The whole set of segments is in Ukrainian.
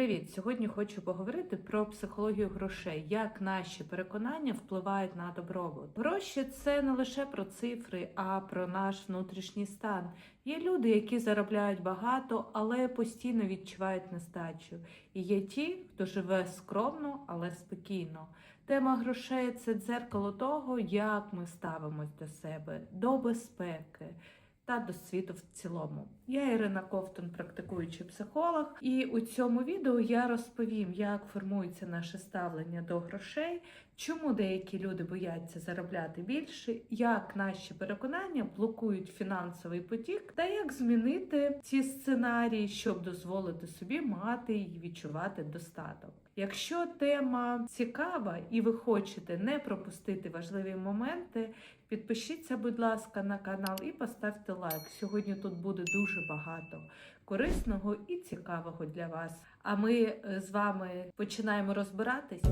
Привіт! Сьогодні хочу поговорити про психологію грошей, як наші переконання впливають на добробут. Гроші це не лише про цифри, а про наш внутрішній стан. Є люди, які заробляють багато, але постійно відчувають нестачу. І є ті, хто живе скромно, але спокійно. Тема грошей це дзеркало того, як ми ставимось до себе, до безпеки та до світу в цілому. Я Ірина Ковтун, практикуючий психолог, і у цьому відео я розповім, як формується наше ставлення до грошей, чому деякі люди бояться заробляти більше, як наші переконання блокують фінансовий потік, та як змінити ці сценарії, щоб дозволити собі мати і відчувати достаток. Якщо тема цікава і ви хочете не пропустити важливі моменти, підпишіться, будь ласка, на канал і поставте лайк. Сьогодні тут буде дуже багато корисного і цікавого для вас. А ми е, з вами починаємо розбиратись.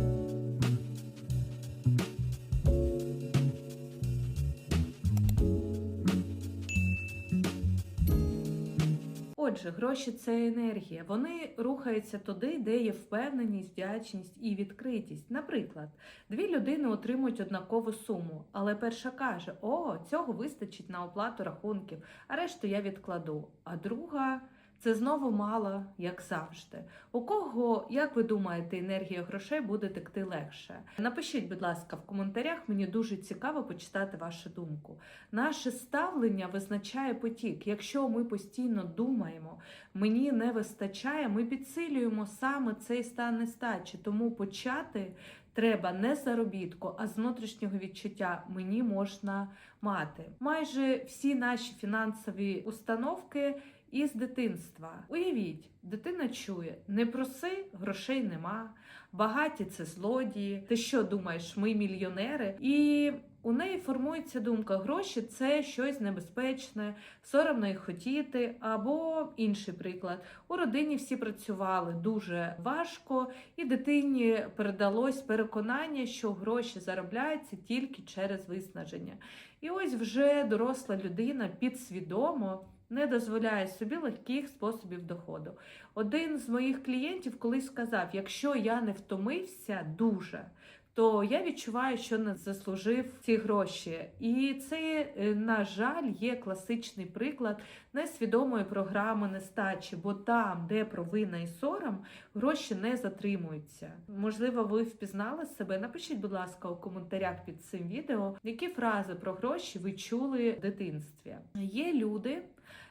Отже, гроші це енергія. Вони рухаються туди, де є впевненість, вдячність і відкритість. Наприклад, дві людини отримують однакову суму, але перша каже: О, цього вистачить на оплату рахунків, а решту я відкладу. А друга. Це знову мало, як завжди. У кого, як ви думаєте, енергія грошей буде текти легше? Напишіть, будь ласка, в коментарях. Мені дуже цікаво почитати вашу думку. Наше ставлення визначає потік. Якщо ми постійно думаємо, мені не вистачає, ми підсилюємо саме цей стан нестачі. Тому почати треба не заробітку, а з внутрішнього відчуття мені можна мати. Майже всі наші фінансові установки із дитинства. Уявіть, дитина чує: не проси, грошей нема, багаті це злодії. Ти що думаєш, ми мільйонери? І у неї формується думка: гроші це щось небезпечне, соромно їх хотіти. Або інший приклад: у родині всі працювали дуже важко, і дитині передалось переконання, що гроші заробляються тільки через виснаження. І ось вже доросла людина підсвідомо не дозволяє собі легких способів доходу. Один з моїх клієнтів колись сказав: якщо я не втомився дуже, то я відчуваю, що не заслужив ці гроші. І це, е, на жаль, є класичний приклад несвідомої програми нестачі, бо там, де провина і сором, гроші не затримуються. Можливо, ви впізнали себе. Напишіть, будь ласка, у коментарях під цим відео, які фрази про гроші ви чули в дитинстві. Є люди,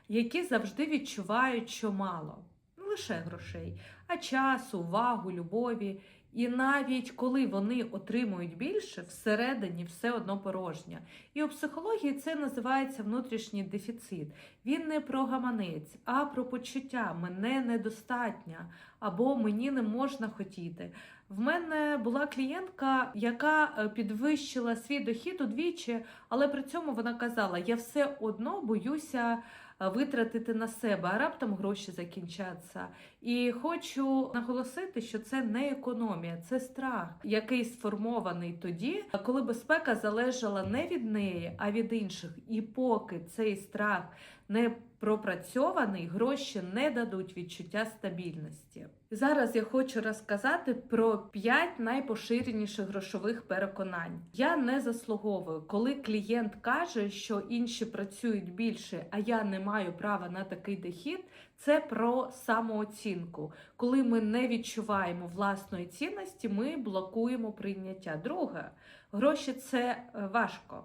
які завжди відчувають, що мало. Не лише грошей, а часу, увагу, любові. І навіть коли вони отримують більше, всередині все одно порожнє. І у психології це називається внутрішній дефіцит. Він не про гаманець, а про почуття мене недостатньо або мені не можна хотіти. В мене була клієнтка, яка е, підвищила свій дохід удвічі, але при цьому вона казала: я все одно боюся. Е, витратити на себе, а раптом гроші закінчаться. І хочу наголосити, що це не економія, це страх, який сформований тоді, коли безпека залежала не від неї, а від інших. І поки цей страх не пропрацьований, гроші не дадуть відчуття стабільності. Зараз я хочу розказати про 5 найпоширеніших грошових переконань. Я не заслуговую, коли клієнт каже, що інші працюють більше, а я не маю права на такий дохід. Це про самооцінку. Коли ми не відчуваємо власної цінності, ми блокуємо прийняття. Друге, гроші це е, важко.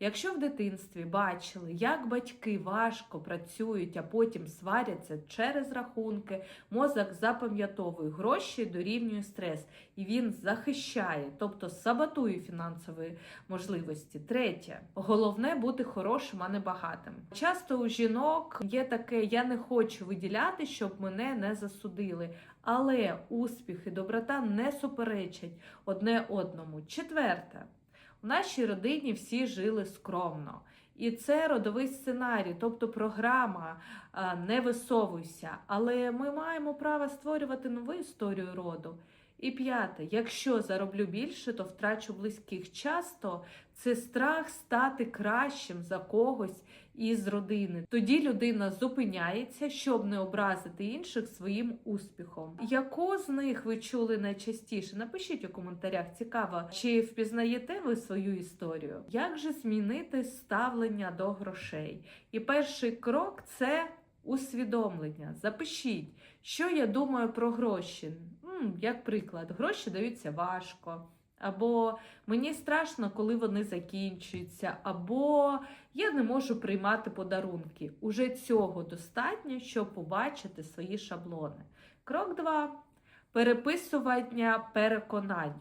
Якщо в дитинстві бачили, як батьки важко працюють, а потім сваряться через рахунки, мозок запам'ятовує гроші, дорівнює стрес, і він захищає, тобто саботує фінансові можливості. Третє, головне бути хорошим, а не багатим. Часто у жінок є таке: я не хочу виділяти, щоб мене не засудили. Але успіх і доброта не суперечать одне одному. Четверте. У нашій родині всі жили скромно. І це родовий сценарій, тобто програма не висовуйся. Але ми маємо право створювати нову історію роду. І п'яте, якщо зароблю більше, то втрачу близьких. Часто це страх стати кращим за когось із родини. Тоді людина зупиняється, щоб не образити інших своїм успіхом. Яку з них ви чули найчастіше? Напишіть у коментарях. Цікаво, чи впізнаєте ви свою історію? Як же змінити ставлення до грошей? І перший крок це усвідомлення. Запишіть, що я думаю про гроші. Як приклад, гроші даються важко. Або мені страшно, коли вони закінчуються, або я не можу приймати подарунки. Уже цього достатньо, щоб побачити свої шаблони. Крок 2. Переписування переконань.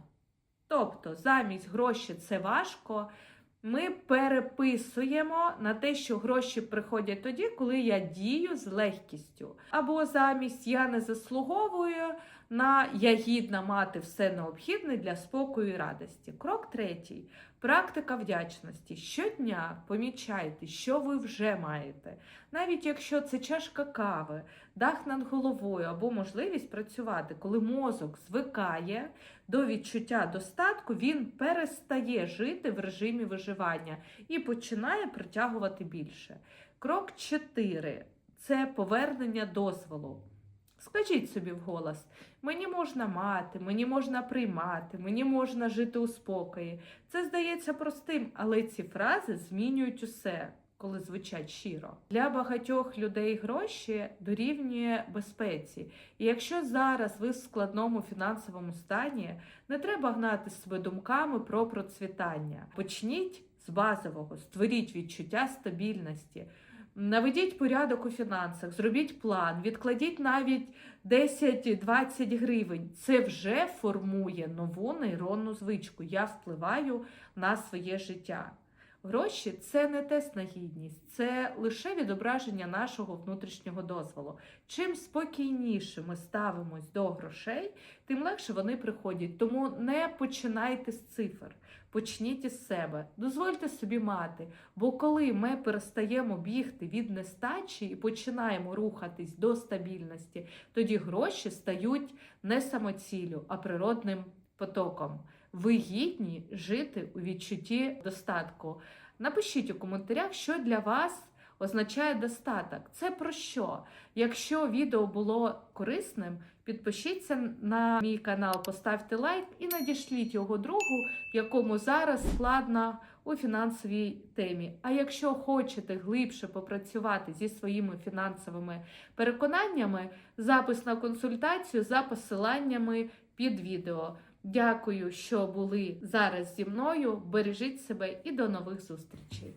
Тобто, замість гроші це важко. Ми переписуємо на те, що гроші приходять тоді, коли я дію з легкістю. Або замість я не заслуговую на я гідна мати все необхідне для спокою і радості. Крок третій. Практика вдячності. Щодня помічайте, що ви вже маєте. Навіть якщо це чашка кави, дах над головою або можливість працювати, коли мозок звикає до відчуття достатку, він перестає жити в режимі виживання і починає притягувати більше. Крок 4 це повернення дозволу. Скажіть собі вголос: мені можна мати, мені можна приймати, мені можна жити у спокої. Це здається простим, але ці фрази змінюють усе, коли звучать щиро. Для багатьох людей гроші дорівнює безпеці. І якщо зараз ви в складному фінансовому стані, не треба гнати себе думками про процвітання. Почніть з базового, створіть відчуття стабільності. Наведіть порядок у фінансах, зробіть план, відкладіть навіть 10-20 гривень. Це вже формує нову нейронну звичку. Я впливаю на своє життя. Гроші це не тест на гідність, це лише відображення нашого внутрішнього дозволу. Чим спокійніше ми ставимось до грошей, тим легше вони приходять. Тому не починайте з цифр, почніть із себе, дозвольте собі мати. Бо коли ми перестаємо бігти від нестачі і починаємо рухатись до стабільності, тоді гроші стають не самоціллю, а природним потоком. Ви гідні жити у відчутті достатку. Напишіть у коментарях, що для вас означає достаток. Це про що? Якщо відео було корисним, підпишіться на мій канал, поставте лайк і надішліть його другу, якому зараз складно у фінансовій темі. А якщо хочете глибше попрацювати зі своїми фінансовими переконаннями, запис на консультацію за посиланнями під відео. Дякую, що були зараз зі мною. Бережіть себе і до нових зустрічей!